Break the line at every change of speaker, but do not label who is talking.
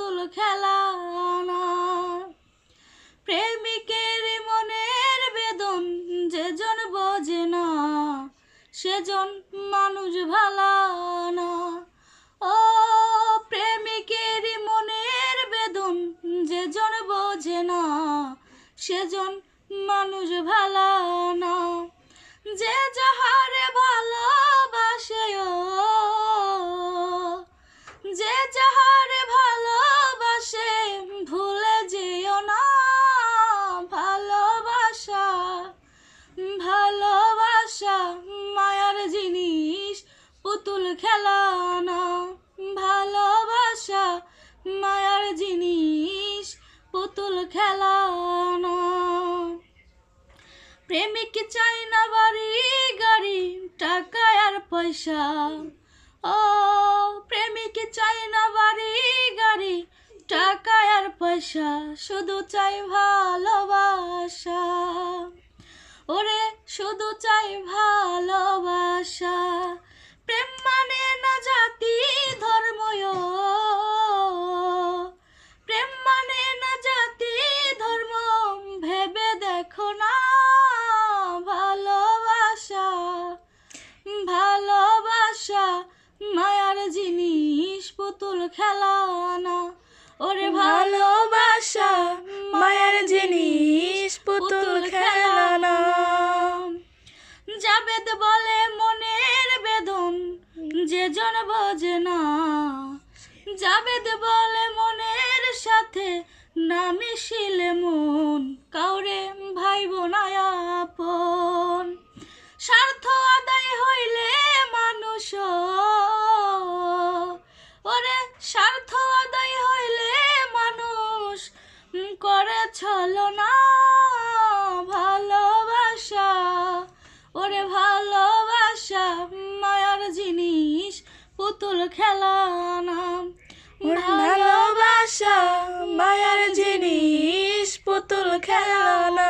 পুতুল খেলা না প্রেমিকের মনের বেদন যেজন বোঝে না, সেজন মানুষ ভালা না। ও প্রেমিকের মনের বেদন যেজন বোঝে না, সেজন মানুষ ভালা না। যে পুতুল খেলা না, ভালোবাসা, মায়ার জিনিস, পুতুল খেলা না। প্রেমিক চাই না বাড়ি, গাড়ি, টাকা আর পয়সা। ও, প্রেমিক চাই না বাড়ি, গাড়ি, টাকা আর পয়সা, শুধু চাই ভালোবাসা। ওরে, শুধু চাই ভালোবাসা। দেখো না ভালোবাসা ভালোবাসা, মায়ার জিনিস, পুতুল খেলা না ওরে ভালোবাসা,
মায়ের জিনিস, পুতুল খেলা না
জাবেদ বলে মনের বেদন, যে জন বোঝে না। জাবেদ বলে মনের সাথে না মিশিলে মন। বোনায়াপন স্বার্থ আদায় হইলে মানুষ। ওরে, স্বার্থ আদায় হইলে মানুষ করে ছলনা ভালোবাসা। ওরে, ভালোবাসা, মায়ার জিনিস, পুতুল খেলা না।
ওর, ভালোবাসা, মায়ের জিনিস, পুতুল খেলা না।
প্রেম করি